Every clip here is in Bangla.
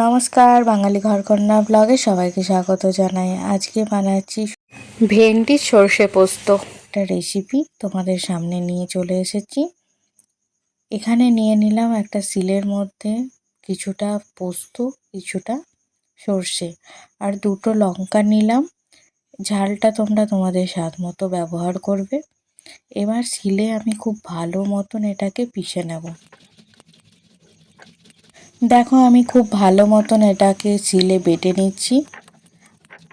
নমস্কার বাঙালি ঘরকন্যা ব্লগে সবাইকে স্বাগত জানাই। আজকে বানাচ্ছি ভেন্ডি সর্ষে পোস্ত। একটা রেসিপি তোমাদের সামনে নিয়ে চলে এসেছি। এখানে নিয়ে নিলাম একটা সিলের মধ্যে কিছুটা পোস্ত কিছুটা সর্ষে আর দুটো লঙ্কা নিলাম। ঝালটা তোমরা তোমাদের স্বাদ মতো ব্যবহার করবে। এবার সিলে আমি খুব ভালো মতন এটাকে পিষে নেব। দেখো, আমি খুব ভালো মতন এটাকে সিলে বেটে নিচ্ছি।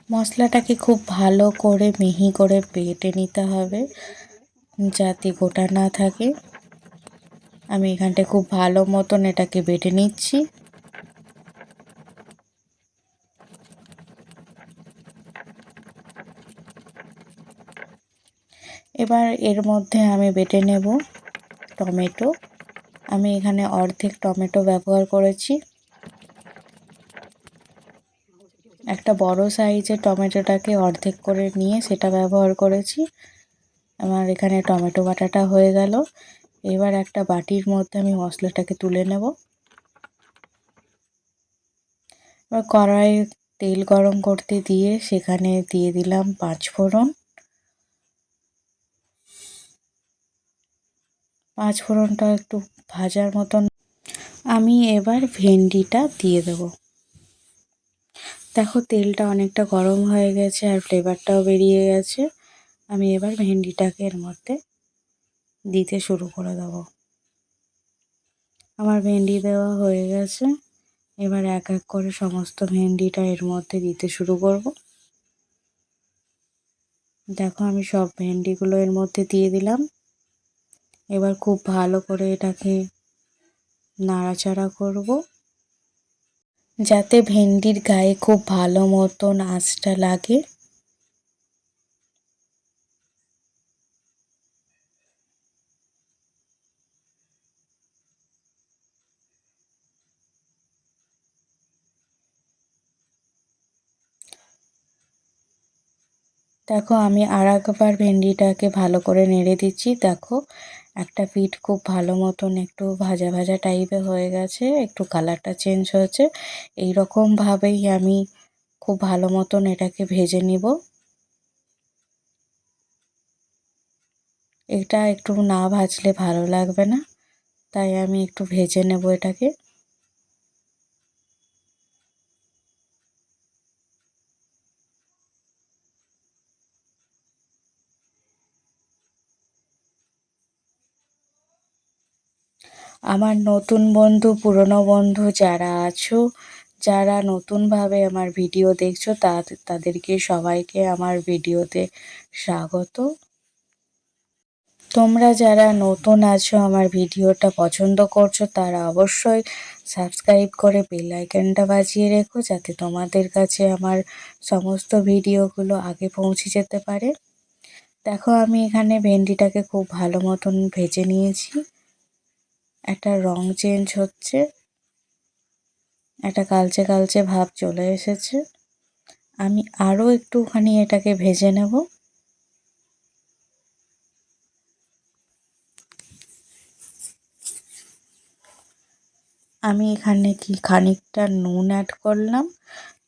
মশলাটাকে খুব ভালো করে মিহি করে বেটে নিতে হবে, যাতে গোটা না থাকে। আমি এখানটায় খুব ভালো মতন এটাকে বেটে নিচ্ছি। এবার এর মধ্যে আমি বেটে নেব টমেটো। আমি এখানে অর্ধেক টমেটো ব্যবহার করেছি। একটা বড় সাইজের টমেটোটাকে অর্ধেক করে নিয়ে সেটা ব্যবহার করেছি। আমার এখানে টমেটো বাটাটা হয়ে গেল। এবার একটা বাটির মধ্যে আমি মশলাটাকে তুলে নেব। এবার কড়াই তেল গরম করতে দিয়ে সেখানে দিয়ে দিলাম পাঁচ ফোড়ন পাঁচ ফোড়নটা একটু ভাজার মতন। আমি এবার ভেন্ডিটা দিয়ে দেব। দেখো, তেলটা অনেকটা গরম হয়ে গেছে আর ফ্লেভারটাও বেরিয়ে গেছে। আমি এবার ভেন্ডিটাকে এর মধ্যে দিতে শুরু করে দেবো। আমার ভেন্ডি দেওয়া হয়ে গেছে। এবার এক এক করে সমস্ত ভেন্ডিটা এর মধ্যে দিতে শুরু করব। দেখো, আমি সব ভেন্ডিগুলো এর মধ্যে দিয়ে দিলাম। এবার খুব ভালো করে এটাকে নাড়াচাড়া করব। যাতে ভেন্ডির গায়ে খুব ভালো মতন আঁচটা লাগে। দেখো, আমি আর একবার ভেন্ডিটাকে ভালো করে নেড়ে দিচ্ছি। দেখো একটা পিঠ খুব ভালো মতন একটু ভাজা ভাজা টাইপের হয়ে গেছে, একটু কালারটা চেঞ্জ হয়েছে। এই রকমভাবেই আমি খুব ভালো মতন এটাকে ভেজে নিব। এটা একটু না ভাজলে ভালো লাগবে না, তাই আমি একটু ভেজে নেব এটাকে। আমার নতুন বন্ধু, পুরনো বন্ধু যারা আছো, যারা নতুনভাবে আমার ভিডিও দেখছ, তা, তাদেরকে সবাইকে আমার ভিডিওতে স্বাগত। তোমরা যারা নতুন আছো, আমার ভিডিওটা পছন্দ করছ, তারা অবশ্যই সাবস্ক্রাইব করে বেল আইকনটা বাজিয়ে রেখো, যাতে তোমাদের কাছে আমার সমস্ত ভিডিওগুলো আগে পৌঁছে যেতে পারে। দেখো, আমি এখানে ভেন্ডিটাকে খুব ভালো মতন ভেজে নিয়েছি। একটা রং চেঞ্জ হচ্ছে। একটা কালচে কালচে ভাব চলে এসেছে। আমি আরও একটুখানি এটাকে ভেজে নেব। আমি এখানে কি খানিকটা নুন অ্যাড করলাম।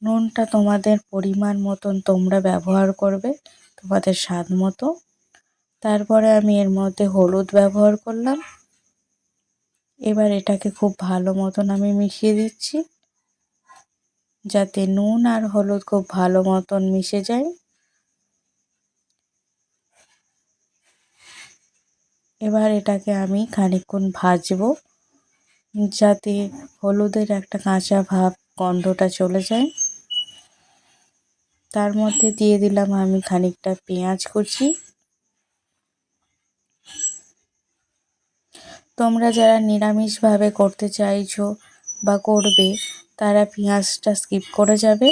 নুনটা তোমাদের পরিমাণ মতন তোমরা ব্যবহার করবে, তোমাদের স্বাদ মতো। তারপরে আমি এর মধ্যে হলুদ ব্যবহার করলাম। এবার এটাকে খুব ভালো মতন আমি মিশিয়ে দিচ্ছি। যাতে নুন আর হলুদ খুব ভালো মতন মিশে যায়। এবার এটাকে আমি খানিকক্ষণ ভাজবো, যাতে হলুদের একটা কাঁচা ভাব গন্ধটা চলে যায়। তার মধ্যে দিয়ে দিলাম আমি খানিকটা পেঁয়াজ কুচি। তোমরা যারা নিরামিষভাবে করতে চাইছো বা করবে, তারা পেঁয়াজটা স্কিপ করে যাবে।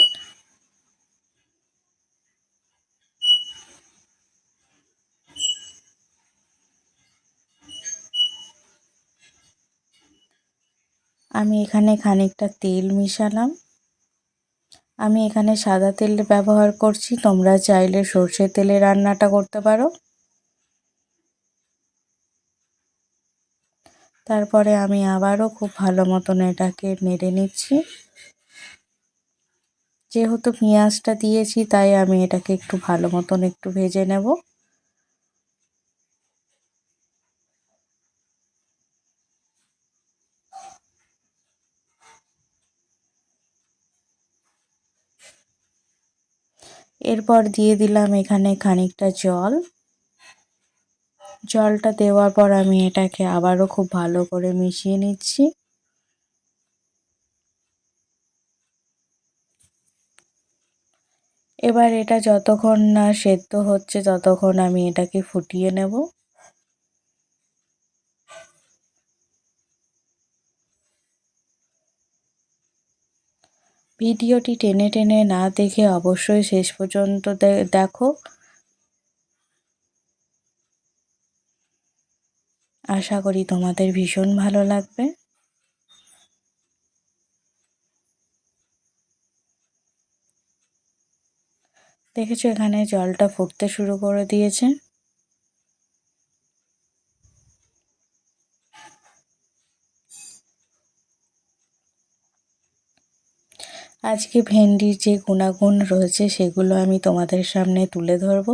আমি এখানে খানিকটা তেল মিশালাম। আমি এখানে সাদা তেল ব্যবহার করছি, তোমরা চাইলে সর্ষের তেলে রান্নাটা করতে পারো। তারপরে আমি আবারও খুব ভালো মতন এটাকে নেড়ে নিচ্ছি। যেহেতু পেঁয়াজটা দিয়েছি, তাই আমি এটাকে একটু ভালো মতন একটু ভেজে নেব। এরপর দিয়ে দিলাম এখানে খানিকটা জল। জলটা দেওয়ার পর আমি এটাকে আবারও খুব ভালো করে মিশিয়ে নিচ্ছি। এবার এটা যতক্ষণ না সেদ্ধ হচ্ছে ততক্ষণ আমি এটাকে ফুটিয়ে নেব। ভিডিওটি টেনে টেনে না দেখে অবশ্যই শেষ পর্যন্ত দেখো। আশা করি তোমাদের ভীষণ ভালো লাগবে। দেখেছ এখানে জলটা ফুটতে শুরু করে দিয়েছে। আজকে ভেন্ডির যে গুণাগুণ রয়েছে সেগুলো আমি তোমাদের সামনে তুলে ধরব।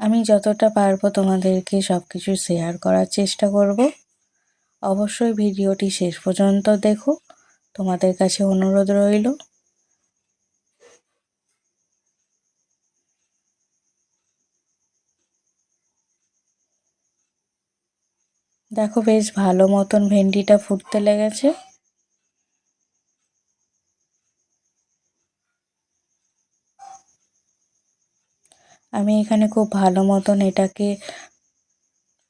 আমি যতটা পারব তোমাদেরকে সব কিছু শেয়ার করার চেষ্টা করব। অবশ্যই ভিডিওটি শেষ পর্যন্ত দেখো। তোমাদের কাছে অনুরোধ রইল। দেখো বেশ ভালো মতন ভেন্ডিটা ফুটতে লেগেছে। আমি এখানে খুব ভালো মতন এটাকে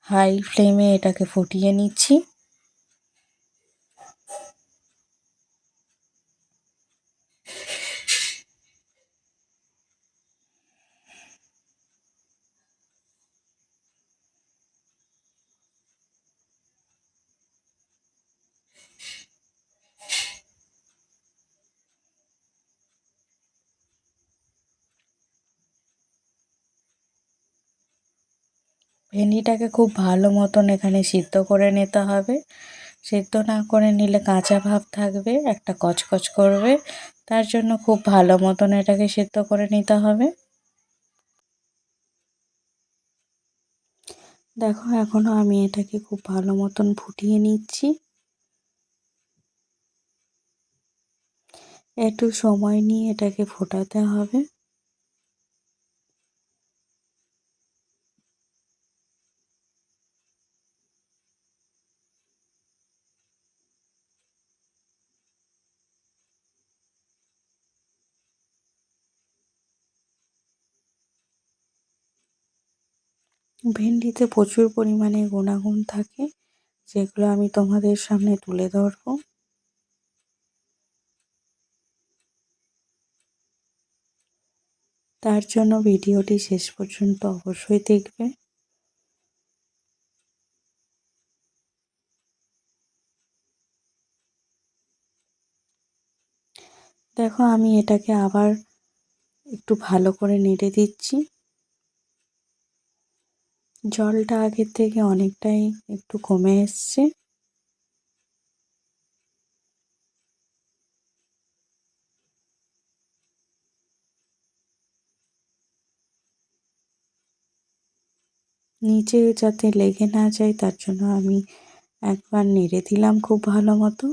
হাই ফ্লেমে এটাকে ফুটিয়ে নিচ্ছি। ভেন্ডিটাকে খুব ভালো মতন এখানে সিদ্ধ করে নিতে হবে। সিদ্ধ না করে নিলে কাঁচা ভাব থাকবে, একটা কচকচ করবে। তার জন্য খুব ভালো মতন এটাকে সিদ্ধ করে নিতে হবে। দেখো, এখনও আমি এটাকে খুব ভালো মতন ফুটিয়ে নিচ্ছি। একটু সময় নিয়ে এটাকে ফোটাতে হবে। ভেন্ডিতে প্রচুর পরিমাণে গুণাগুণ থাকে, যেগুলো আমি তোমাদের সামনে তুলে ধরব। তার জন্য ভিডিওটি শেষ পর্যন্ত অবশ্যই দেখবে। দেখো, আমি এটাকে আবার একটু ভালো করে নেড়ে দিচ্ছি। জলটা আগের থেকে অনেকটাই একটু কমে এসছে। নিচে যাতে লেগে না যায়, তার জন্য আমি একবার নেড়ে দিলাম খুব ভালো মতো।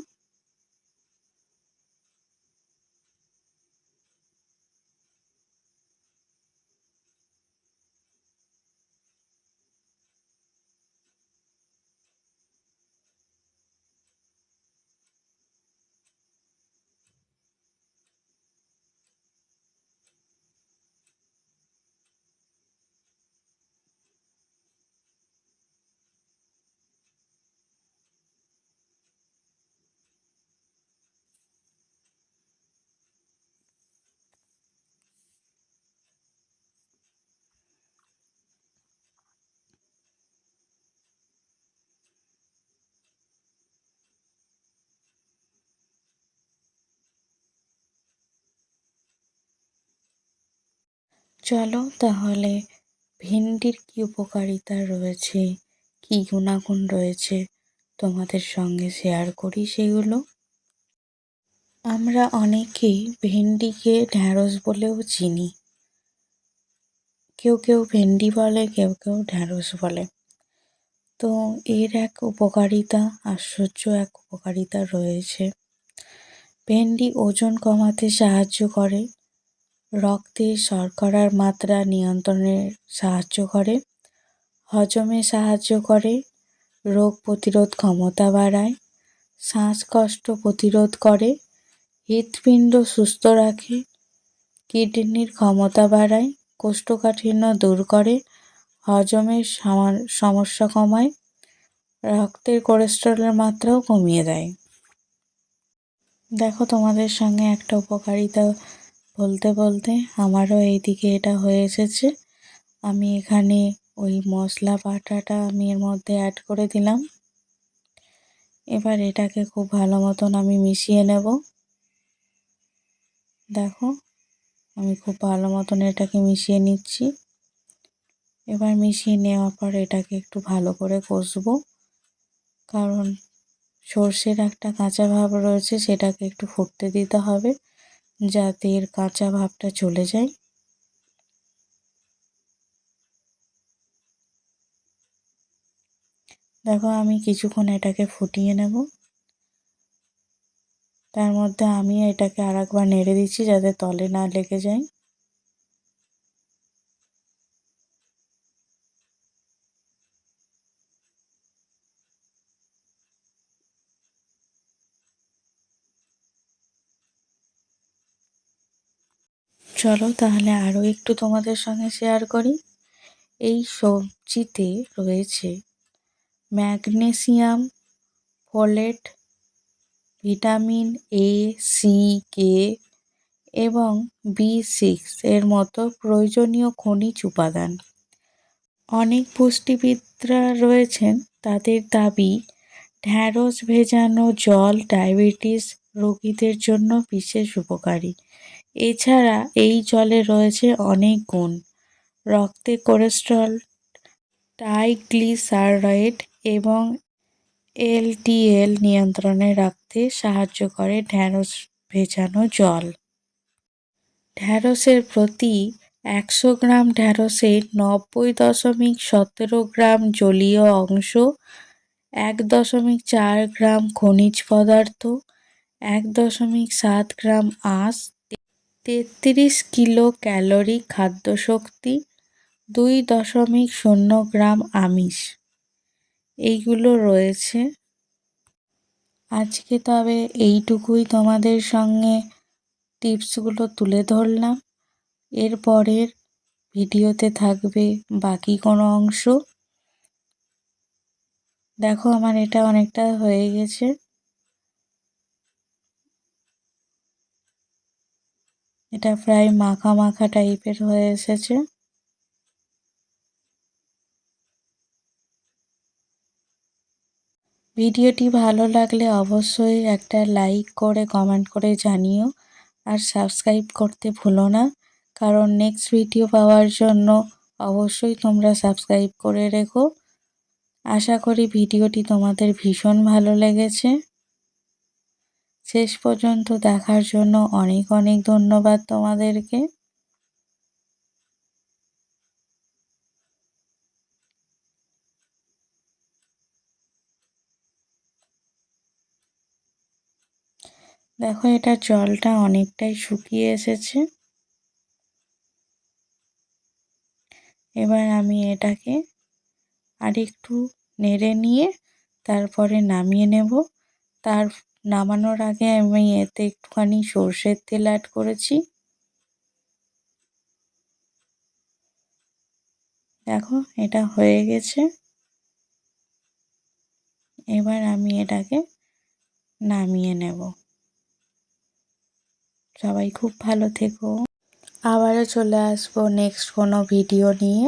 চলো তাহলে ভেন্ডির কী উপকারিতা রয়েছে? কী গুণাগুণ রয়েছে? তোমাদের সঙ্গে শেয়ার করি সেগুলো। আমরা অনেকেই ভেন্ডিকে ঢ্যাঁড়স বলেও চিনি। কেউ কেউ ভেন্ডি বলে, কেউ কেউ ঢ্যাঁড়স বলে। তো এর এক উপকারিতা, আশ্চর্য এক উপকারিতা রয়েছে। ভেন্ডি ওজন কমাতে সাহায্য করে। রক্তে শর্করার মাত্রা নিয়ন্ত্রণে সাহায্য করে, হজমে সাহায্য করে, রোগ প্রতিরোধ ক্ষমতা বাড়ায়, শ্বাসকষ্ট প্রতিরোধ করে, হৃৎপিণ্ড সুস্থ রাখে, কিডনির ক্ষমতা বাড়ায়, কোষ্ঠকাঠিন্য দূর করে হজমের সমস্যা কমায়, রক্তের কোলেস্টেরলের মাত্রাও কমিয়ে দেয়। দেখো তোমাদের সঙ্গে একটা উপকারিতা বলতে বলতে আমারও এইদিকে এটা হয়ে এসেছে। আমি এখানে ওই মশলা বাটাটা আমি এর মধ্যে অ্যাড করে দিলাম। এবার এটাকে খুব ভালো মতন আমি মিশিয়ে নেব। দেখো, আমি খুব ভালো মতন এটাকে মিশিয়ে নিচ্ছি। এবার মিশিয়ে নেওয়ার পর এটাকে একটু ভালো করে কষবো। কারণ সর্ষের একটা কাঁচা ভাব রয়েছে, সেটাকে একটু ফুটতে দিতে হবে। যাতে এর কাঁচা ভাবটা চলে যায়। দেখো, আমি কিছুক্ষণ এটাকে ফুটিয়ে নেব। তার মধ্যে আমি এটাকে আর একবার নেড়ে দিচ্ছি যাতে তলে না লেগে যায়। চলো তাহলে আরও একটু তোমাদের সঙ্গে শেয়ার করি। এই সবজিতে রয়েছে magnesium folate vitamin A C K এবং বি সিক্স এর মতো প্রয়োজনীয় খনিজ উপাদান। অনেক পুষ্টিবিদরা রয়েছেন, তাদের দাবি, ঢ্যাঁড়স ভেজানো জল ডায়াবেটিস রোগীদের জন্য বিশেষ উপকারী। এছাড়া এই জলে রয়েছে অনেক গুণ। রক্তে কোলেস্ট্রল ট্রাইগ্লিসারাইড এবং এলডিএল নিয়ন্ত্রণে রাখতে সাহায্য করে ঢ্যাঁড়স ভেজানো জল। ঢ্যাঁড়সের প্রতি একশো গ্রাম ঢ্যাঁড়সে নব্বই দশমিক সতেরো গ্রাম জলীয় অংশ, এক দশমিক চার গ্রাম খনিজ পদার্থ, এক দশমিক সাত গ্রাম আঁশ তেত্রিশ কিলো ক্যালোরি খাদ্যশক্তি, দুই দশমিক শূন্য গ্রাম আমিষ। এইগুলো রয়েছে। আজকে তবে এইটুকুই তোমাদের সঙ্গে টিপসগুলো তুলে ধরলাম। এরপরের ভিডিওতে থাকবে বাকি কোনো অংশ। দেখো আমার এটা অনেকটা হয়ে গেছে। এটা প্রায় মাখা মাখা টাইপের হয়ে এসেছে। ভিডিওটি ভালো লাগলে অবশ্যই একটা লাইক করে, কমেন্ট করে জানিও। আর সাবস্ক্রাইব করতে ভুলো না, কারণ নেক্সট ভিডিও পাওয়ার জন্য অবশ্যই তোমরা সাবস্ক্রাইব করে রেখো। আশা করি ভিডিওটি তোমাদের ভীষণ ভালো লেগেছে। শেষ পর্যন্ত দেখার জন্য অনেক অনেক ধন্যবাদ তোমাদেরকে। দেখো এটা জলটা অনেকটাই শুকিয়ে এসেছে। এবার আমি এটাকে আরেকটু নেড়ে নিয়ে তারপরে নামিয়ে নেব। তার নামানোর আগে আমি এতে একটুখানি সর্ষের তেল অ্যাড করেছি। দেখো, এটা হয়ে গেছে। এবার আমি এটাকে নামিয়ে নেব। সবাই খুব ভালো থেকো। আবারও চলে আসব নেক্সট কোনো ভিডিও নিয়ে।